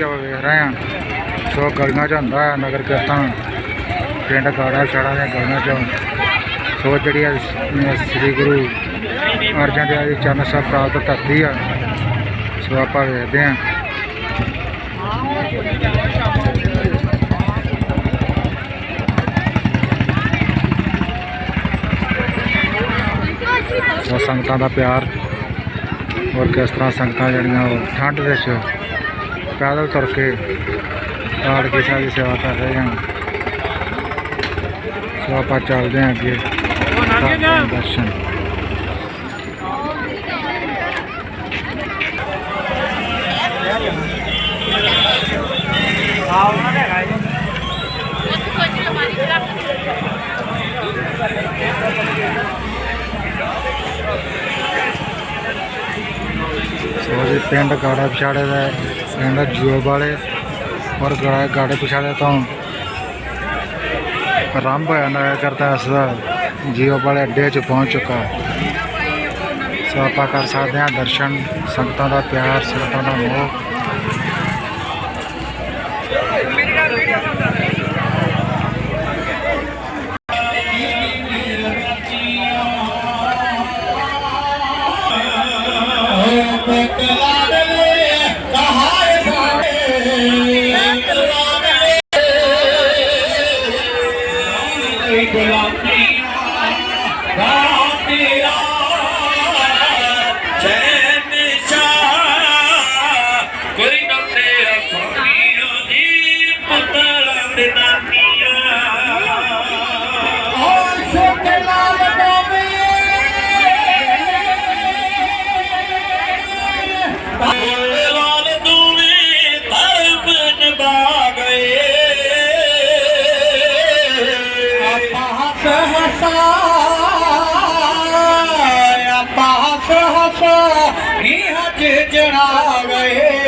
ਅੱਜ ਪਾਰਟ 2 ਆ ਤਾਂ ਪਾਰਟ 2 ਦੇ ਚ ਆਪਾਂ ਵੇਖ ਰਹੇ ਹਾਂ ਸੋ ਗਲੀਆਂ ਚ ਹੁੰਦਾ ਹੈ ਨਗਰ ਕੀਰਤਨ ਪਿੰਡ ਗਾੜਾ ਛੜਾ ਦੇ ਗਲੀਆਂ ਚ। ਸੋ ਜਿਹੜੀ ਆ ਸ੍ਰੀ ਗੁਰੂ ਅਰਜਨ ਦੇਵ ਜੀ ਚਰਨ ਸਾਹਿਬ ਪ੍ਰਾਪਤ ਧਰਤੀ ਆ, ਸੋ ਆਪਾਂ ਵੇਖਦੇ ਹਾਂ। ਸੋ ਸੰਗਤਾਂ ਦਾ ਪਿਆਰ ਔਰ ਕਿਸ ਤਰ੍ਹਾਂ ਸੰਗਤਾਂ ਜਿਹੜੀਆਂ ਉਹ ਠੰਡ ਵਿੱਚ ਪੈਦਲ ਤੁਰ ਕੇ ਪਾਠ ਸਾਹਿਬ ਦੀ ਸੇਵਾ ਕਰ ਰਹੇ ਹਨ ਸੋ ਆਪਾਂ ਚੱਲਦੇ ਹਾਂ ਅੱਗੇ ਕਰਦੇ ਹਾਂ ਦਰਸ਼ਨ ਸੋ ਜੀ ਪਿੰਡ ਗਾੜਾ ਪਿਛਾੜੇ ਦਾ ਪਿੰਡ ਜੀਓ ਵਾਲੇ ਔਰ ਗਾੜਾ ਗਾੜੇ ਪਿਛਾੜੇ ਤੋਂ ਆਰੰਭ ਹੋਇਆ ਨਗਰ ਕਰਤਾ ਇਸ ਦਾ। ਜੀਓ ਵਾਲੇ ਅੱਡੇ 'ਚ ਪਹੁੰਚ ਚੁੱਕਾ। ਸੋ ਆਪਾਂ ਕਰ ਸਕਦੇ ਹਾਂ ਦਰਸ਼ਨ, ਸੰਗਤਾਂ ਦਾ ਪਿਆਰ, ਸੰਗਤਾਂ ਦਾ ਮੋਹ। ਜਣਾ ਗਏ।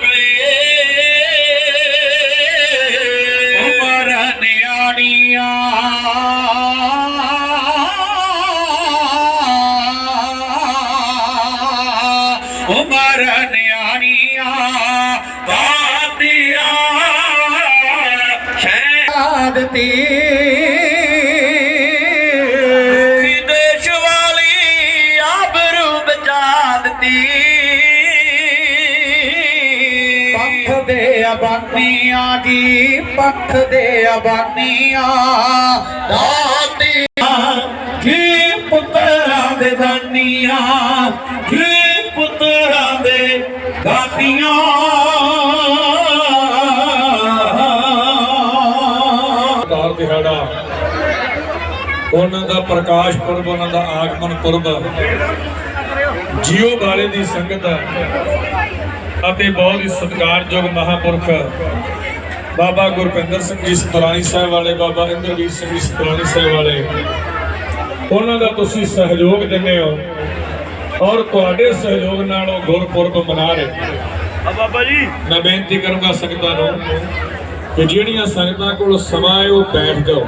ਤੇ ਉਮਰ ਨਿਆਣੀਆਂ। ਉਮਰ ਨਿਆਣੀਆਂ। ਦਾਤੀਆਂ ਪੰਥ ਦੀ ਪੰਥ ਦੇ ਆਬਾਨੀਆਂ ਦਾਤੀਆਂ ਜੀ ਪੁੱਤਰਾਂ ਦੇ ਦਾਨੀਆਂ, ਜੀ ਪੁੱਤਰਾਂ ਦੇ ਦਾਤੀਆਂ ਅਵਤਾਰ ਦਿਹਾੜਾ, ਉਹਨਾਂ ਦਾ ਪ੍ਰਕਾਸ਼ ਪੁਰਬ, ਉਹਨਾਂ ਦਾ ਆਗਮਨ ਪੁਰਬ, ਜੀਓ ਵਾਲੇ ਦੀ ਸੰਗਤ ਅਤੇ ਬਹੁਤ ਹੀ ਸਤਿਕਾਰਯੋਗ ਮਹਾਪੁਰਖ ਬਾਬਾ ਗੁਰਪਿੰਦਰ ਸਿੰਘ ਜੀ ਸਤਰਾਣੀ ਸਾਹਿਬ ਵਾਲੇ ਬਾਬਾ ਇੰਦਰਵੀਰ ਸਿੰਘ ਜੀ ਸਤਰਾਣੀ ਸਾਹਿਬ ਵਾਲੇ। ਉਹਨਾਂ ਦਾ ਤੁਸੀਂ ਸਹਿਯੋਗ ਦਿੰਦੇ ਹੋ ਔਰ ਤੁਹਾਡੇ ਸਹਿਯੋਗ ਨਾਲ ਉਹ ਗੁਰਪੁਰਬ ਮਨਾ ਰਹੇ। ਆ ਬਾਬਾ ਜੀ। ਮੈਂ ਬੇਨਤੀ ਕਰੂੰਗਾ ਸੰਗਤਾਂ ਨੂੰ ਕਿ ਜਿਹੜੀਆਂ ਸੰਗਤਾਂ ਕੋਲ ਸਮਾਂ ਹੈ ਉਹ ਬੈਠ ਜਾਓ।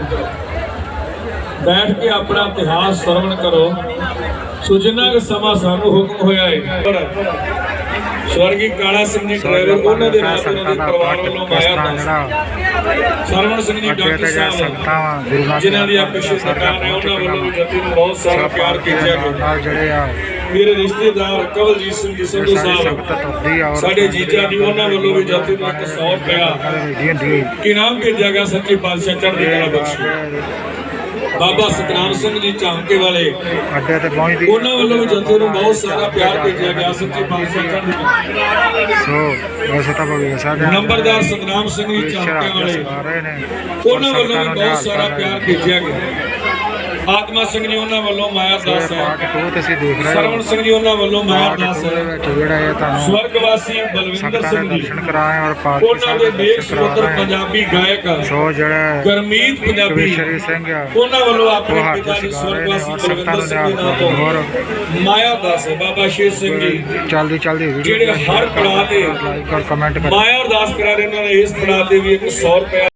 ਬੈਠ ਕੇ ਆਪਣਾ ਇਤਿਹਾਸ ਸਰਵਣ ਕਰੋ। ਸੋ ਜਿੰਨਾ ਕੁ ਸਮਾਂ ਸਾਨੂੰ ਹੁਕਮ ਹੋਇਆ ਹੈ ਪਰ ਸਵਰਗੀ ਕਾਲਾ ਸਿੰਘ ਜੀ ਡਰਾਈਵਰ ਉਹਨਾਂ ਦੇ ਨਾਲ ਉਹਨਾਂ ਦੇ ਪਰਿਵਾਰ ਵੱਲੋਂ ਮਾਇਆ ਜਿਹੜਾ ਸਰਵਣ ਸਿੰਘ ਜੀ ਡਾਕਟਰ ਸਾਹਿਬ ਜਿਨ੍ਹਾਂ ਦੀ ਦੇਵ ਆਪੇ ਜੀ ਸ਼ਿਰਕਤਾਂ ਨੇ ਉਹਨਾਂ ਵੱਲੋਂ ਜਤੀ ਨੂੰ ਬਹੁਤ ਸਾਰਾ ਪਿਆਰ ਕੀਤਾ ਗਿਆ। ਜਿਹੜੇ ਆ ਮੇਰੇ ਰਿਸ਼ਤੇਦਾਰ ਕਵਲਜੀਤ ਸਿੰਘ ਜੀ ਸੰਧੂ ਸਾਹਿਬ ਸਾਡੇ ਜੀਜਾ ਜੀ ਉਹਨਾਂ ਵੱਲੋਂ ਵੀ ਜਤੀ ਨੂੰ ਇੱਕ 100 ਰੁਪਇਆ ਜੀ ਹੁੰਦੀ ਕਿ ਨਾਮ ਭੇਜਿਆ ਗਿਆ? ਸੱਚੇ ਪਾਤਸ਼ਾਹ ਚੜ੍ਹਦੀ ਕਲਾ ਬਖਸ਼ੇ। ਬਾਬਾ ਸਤਨਾਮ ਸਿੰਘ ਜੀ ਝਾਂਕੇ ਵਾਲੇ। ਅੱਡੇ ਤੇ ਪਹੁੰਚਦੀ। ਉਹਨਾਂ ਵੱਲੋਂ ਵੀ ਜਥੇ ਨੂੰ ਬਹੁਤ ਸਾਰਾ ਪਿਆਰ ਭੇਜਿਆ ਗਿਆ। ਸੱਚੇ ਪਾਤਸ਼ਾਹ ਚੜ੍ਹਦੀ ਸੋ ਵੈਸੇ ਤਾਂ ਭਵਿਆ ਸਾਡੇ ਨੰਬਰਦਾਰ ਸਤਨਾਮ ਸਿੰਘ ਜੀ ਝਾਂਕੇ ਵਾਲੇ। ਉਹਨਾਂ ਵੱਲੋਂ ਵੀ ਬਹੁਤ ਸਾਰਾ ਪਿਆਰ ਭੇਜਿਆ ਗਿਆ। ਆਤਮਾ ਸਿੰਘ ਜੀ ਉਹਨਾਂ ਵੱਲੋਂ ਮਾਇਆ ਦਾਸ ਪਾਰਟ ਹੈ 2 ਤੁਸੀਂ ਦੇਖ ਰਹੇ ਸਰਵਣ ਹੋ ਸਿੰਘ ਜੀ ਉਹਨਾਂ ਵੱਲੋਂ ਮਾਇਆ ਦਾਸ 2 ਦੇ ਹੈ ਜਿਹੜਾ ਇਹ ਤੁਹਾਨੂੰ ਸਵਰਗਵਾਸੀ ਬਲਵਿੰਦਰ ਸਿੰਘ ਜੀ ਦਰਸ਼ਨ ਕਰਾਏ ਔਰ ਪਾਰਟ ਉਹਨਾਂ ਦੇ ਨੇਕ ਸੁੰਦਰ ਪੰਜਾਬੀ ਗਾਇਕ ਸੋ ਜਿਹੜਾ ਗਰਮੀਤ ਪੰਜਾਬੀ ਕਵੀਸ਼ਰੀ ਸਿੰਘ ਉਹਨਾਂ ਵੱਲੋਂ ਆਪਣੇ ਪਿਤਾ ਜੀ ਸਵਰਗਵਾਸੀ ਬਲਵਿੰਦਰ ਸਿੰਘ ਦੇ ਸੰਗਤਾਂ ਨਾਂ ਨੂੰ ਹੋਰ। ਤੋਂ ਮਾਇਆ ਦਾਸ ਹੈ ਬਾਬਾ ਸ਼ੇਰ ਸਿੰਘ ਜੀ। ਚਲਦੀ ਚਲਦੀ ਜਿਹੜੇ ਹਰ ਪੜਾਅ ਤੇ ਲਾਈਕ ਔਰ ਕਮੈਂਟ ਕਰੋ ਮਾਇਆ ਅਰਦਾਸ ਕਰਾ ਰਹੇ ਉਹਨਾਂ ਨੇ ਇਸ ਪੜਾਅ ਤੇ ਵੀ ਇੱਕ 100 ਰੁਪਏ